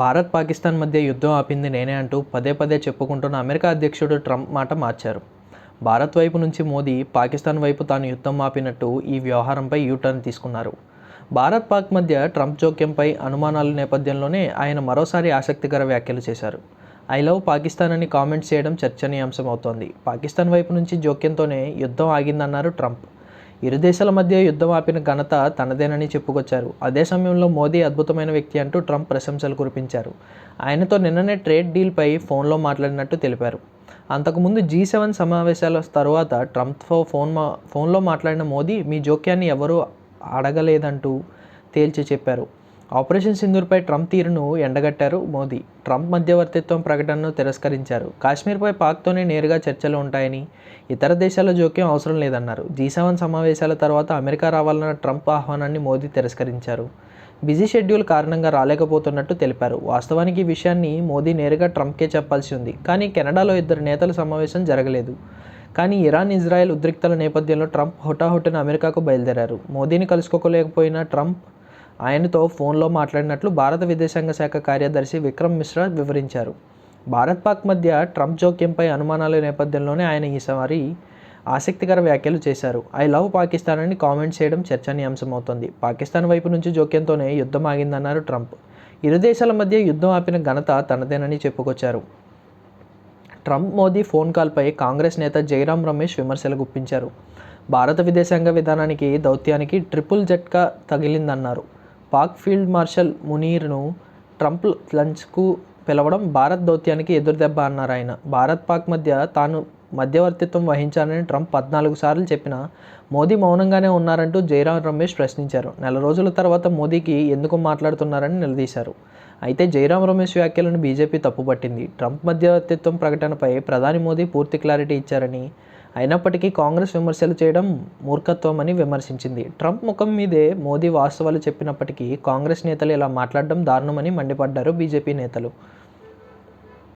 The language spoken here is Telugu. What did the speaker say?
భారత్ పాకిస్తాన్ మధ్య యుద్ధం ఆపింది నేనే అంటూ పదే పదే చెప్పుకుంటున్న అమెరికా అధ్యక్షుడు ట్రంప్ మాట మార్చారు. భారత్ వైపు నుంచి మోదీ పాకిస్తాన్ వైపు తాను యుద్ధం ఆపినట్టు ఈ వ్యవహారంపై యూటర్న్ తీసుకున్నారు. భారత్ పాక్ మధ్య ట్రంప్ జోక్యంపై అనుమానాల నేపథ్యంలోనే ఆయన మరోసారి ఆసక్తికర వ్యాఖ్యలు చేశారు. ఐ లవ్ పాకిస్తాన్ అని కామెంట్స్ చేయడం చర్చనీయాంశం అవుతోంది పాకిస్తాన్ వైపు నుంచి జోక్యంతోనే యుద్ధం ఆగిందన్నారు ట్రంప్. ఇరు దేశాల మధ్య యుద్ధం ఆపిన ఘనత తనదేనని చెప్పుకొచ్చారు. అదే సమయంలో మోదీ అద్భుతమైన వ్యక్తి అంటూ ట్రంప్ ప్రశంసలు కురిపించారు. ఆయనతో నిన్ననే ట్రేడ్ డీల్పై ఫోన్లో మాట్లాడినట్టు తెలిపారు. అంతకుముందు జీ సెవెన్ సమావేశాల తరువాత ట్రంప్తో ఫోన్ మా ఫోన్లో మాట్లాడిన మోదీ మీ జోక్యాన్ని ఎవరూ అడగలేదంటూ తేల్చి చెప్పారు. ఆపరేషన్ సింధూర్పై ట్రంప్ తీరును ఎండగట్టారు మోదీ. ట్రంప్ మధ్యవర్తిత్వం ప్రకటనను తిరస్కరించారు. కాశ్మీర్పై పాక్తోనే నేరుగా చర్చలు ఉంటాయని ఇతర దేశాల జోక్యం అవసరం లేదన్నారు. జీ సెవెన్ సమావేశాల తర్వాత అమెరికా రావాలన్న ట్రంప్ ఆహ్వానాన్ని మోదీ తిరస్కరించారు. బిజీ షెడ్యూల్ కారణంగా రాలేకపోతున్నట్టు తెలిపారు. వాస్తవానికి ఈ విషయాన్ని మోదీ నేరుగా ట్రంప్కే చెప్పాల్సి ఉంది. కానీ కెనడాలో ఇద్దరు నేతల సమావేశం జరగలేదు. కానీ ఇరాన్ ఇజ్రాయెల్ ఉద్రిక్తల నేపథ్యంలో ట్రంప్ హుటాహుటిన అమెరికాకు బయలుదేరారు. మోదీని కలుసుకోలేకపోయిన ట్రంప్ ఆయనతో ఫోన్లో మాట్లాడినట్లు భారత విదేశాంగ శాఖ కార్యదర్శి విక్రమ్ మిశ్రా వివరించారు. భారత్ పాక్ మధ్య ట్రంప్ జోక్యంపై అనుమానాల నేపథ్యంలోనే ఆయన ఈసారి ఆసక్తికర వ్యాఖ్యలు చేశారు. ఐ లవ్ పాకిస్తాన్ అని కామెంట్ చేయడం చర్చనీయాంశమవుతోంది. పాకిస్తాన్ వైపు నుంచి జోక్యంతోనే యుద్ధం ఆగిందన్నారు ట్రంప్. ఇరు దేశాల మధ్య యుద్ధం ఆపిన ఘనత తనదేనని చెప్పుకొచ్చారు. ట్రంప్ మోదీ ఫోన్ కాల్పై కాంగ్రెస్ నేత జైరాం రమేష్ విమర్శలు గుప్పించారు. భారత విదేశాంగ విధానానికి దౌత్యానికి ట్రిపుల్ జట్కా తగిలిందన్నారు. పాక్ ఫీల్డ్ మార్షల్ మునీర్ను ట్రంప్ లంచ్కు పిలవడం భారత్ దౌత్యానికి ఎదురుదెబ్బ అన్నారు ఆయన. భారత్ పాక్ మధ్య తాను మధ్యవర్తిత్వం వహించానని ట్రంప్ పద్నాలుగు సార్లు చెప్పినా మోదీ మౌనంగానే ఉన్నారంటూ జైరాం రమేష్ ప్రశ్నించారు. నెల రోజుల తర్వాత మోదీకి ఎందుకు మాట్లాడుతున్నారని నిలదీశారు. అయితే జైరాం రమేష్ వ్యాఖ్యలను బీజేపీ తప్పుపట్టింది. ట్రంప్ మధ్యవర్తిత్వం ప్రకటనపై ప్రధాని మోదీ పూర్తి క్లారిటీ ఇచ్చారని అయినప్పటికీ కాంగ్రెస్ విమర్శలు చేయడం మూర్ఖత్వమని విమర్శించింది. ట్రంప్ ముఖం మీదే మోదీ వాస్తవాలు చెప్పినప్పటికీ కాంగ్రెస్ నేతలు ఇలా మాట్లాడడం దారుణమని మండిపడ్డారు బీజేపీ నేతలు.